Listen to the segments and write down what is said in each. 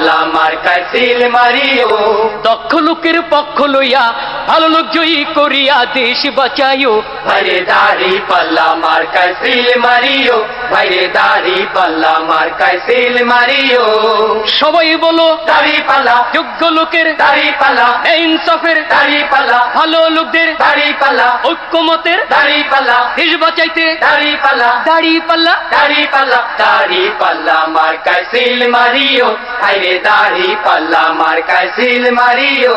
পাল্লা মার seal Mario. দক্ষ লোকের পক্ষ লইয়া ভালো লোক জয়ী করিয়া দেশ বাঁচাইও। ভাইরে দাড়ি পাল্লা মার্কায় সিল মারিও। ভাইরে দাড়ি পাল্লা মার্কায় সিল মারিও। সবাই বলো দাড়ি পাল্লা। যোগ্য লোকের দাড়ি পাল্লা। ইনসাফের দাড়ি পাল্লা। ভালো লোকদের দাড়ি পাল্লা। ঐক্যমতের দাড়ি পাল্লা। দেশ বাঁচাইতে দাড়ি পাল্লা। দাড়ি পাল্লা। দাড়ি পাল্লা। দাড়ি পাল্লা মার্কায় সিল মারিও। ভাইরে দাড়ি পাল্লা মার্কায় সিল মারিও।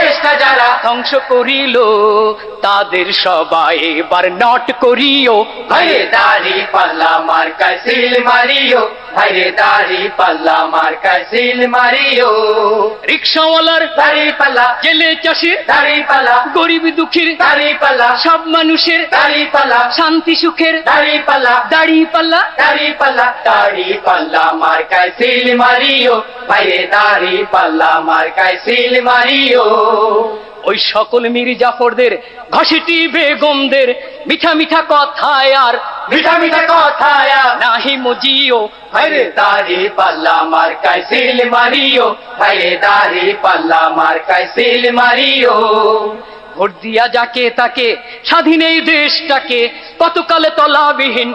দেশটা যারা ধ্বংস করিল তাদের সবাই এবার নট করিও। ভাইরে দাড়ি পাল্লা মার্কায় সিল মারিও ভাইরে দাড়ি পাল্লা মার্কায় সিল মারিও। রিক্সাওয়ালার দাড়ি পাল্লা জেলে চাষির দাড়ি পাল্লা গরিব দুঃখীর দাড়ি পাল্লা সব মানুষের দাড়ি পাল্লা শান্তি সুখের দাড়ি পাল্লা দাড়ি পাল্লা। দাড়ি পাল্লা দাড়ি পাল্লা মার্কায় সিল মারিও বাইরে দাড়ি পাল্লা মার্কায় সিল মারিও ওই সকল মীর জাফরদের ঘষিটি বেগমদের মিঠা মিঠা কথায় আর মিঠা মিঠা কথায় নাহি মজিও। বাইরে দাড়ি পাল্লা মার্কায় সিল মারিও। বাইরে দাড়ি পাল্লা মার্কায় সিল মারিও। ভোট দিয়া যাকে তাকে স্বাধীন এই দেশটাকে কতকালে তলাবিহীন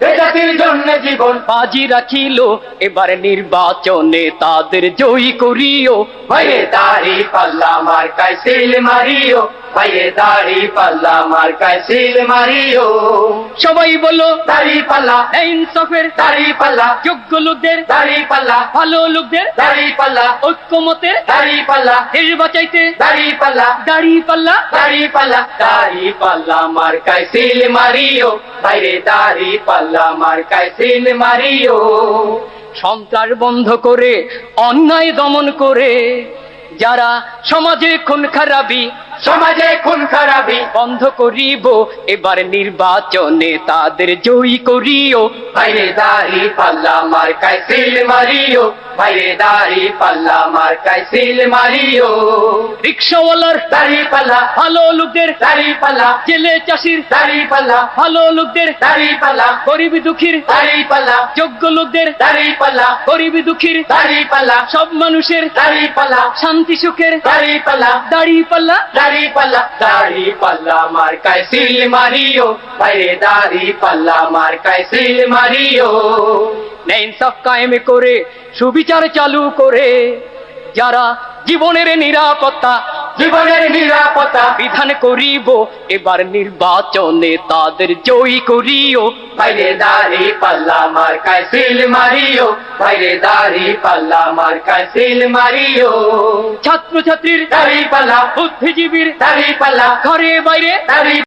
জাতির জন্য জীবন। বাজি রাখিল এবার নির্বাচনে তাদের জয়ী করিও। ভাইরে দাড়ি পাল্লা মার্কায় সিল মারিও ভাইরে দাড়ি পাল্লা মার্কায় সিল মারিও। সবাই বলো দাড়ি পাল্লা ইনসাফের দাড়ি পাল্লা যোগ্য লোকদের দাড়ি পাল্লা ভালো লোকদের দাড়ি পাল্লা ঐক্যমতের দাড়ি পাল্লা দেশ বাঁচাইতে দাড়ি পাল্লা দাড়ি পাল্লা দাড়ি পাল্লা দাড়ি পাল্লা মার্কায় সিল মারিও। বাইরে দাড়ি পাল্লা মার্কায় সিল মারিও। সন্ত্রাস বন্ধ করে, অন্যায় দমন করে, যারা সমাজে খুন খারাপি সমাজে খুন খারাপি বন্ধ করিব এবার নির্বাচনে তাদের জয়ী করিও বাইরে দাড়ি পাল্লা মার্কায় সিল মারিও বাইরে দাড়ি পাল্লা মার্কায় সিল মারিও রিক্সাওয়ালার দাড়ি পাল্লা ভালো লোকদের দাড়ি পাল্লা জেলে চাষির দাড়ি পাল্লা ভালো লোকদের দাড়ি পাল্লা গরিব দুঃখীর দাড়ি পাল্লা যোগ্য লোকদের দাড়ি পাল্লা গরিব দুঃখীর দাড়ি পাল্লা সব মানুষের দাড়ি পাল্লা শান্তি সুখের দাড়ি পাল্লা দাড়ি পাল্লা দাড়ি পাল্লা, দাড়ি পাল্লা মার্কায় সিল মারিও। বাইরে দাড়ি পাল্লা মার্কায় সিল মারিও। ইনসাফ কায়েম করে, সুবিচার চালু করে। যারা জীবনের নিরাপত্তা জীবনের নিরাপত্তা বিধান করিব। এবার নির্বাচনে তাদের জয়ী করিও। বাইরে দাড়ি পাল্লা মার কাইসিল মারিও। বাইরে দাড়ি পাল্লা মার কাইসিল মারিও। ছাত্র ছাত্রীর দাড়ি পাল্লা বুদ্ধিজীবীর দাড়ি পাল্লা ঘরে বাইরে দাড়ি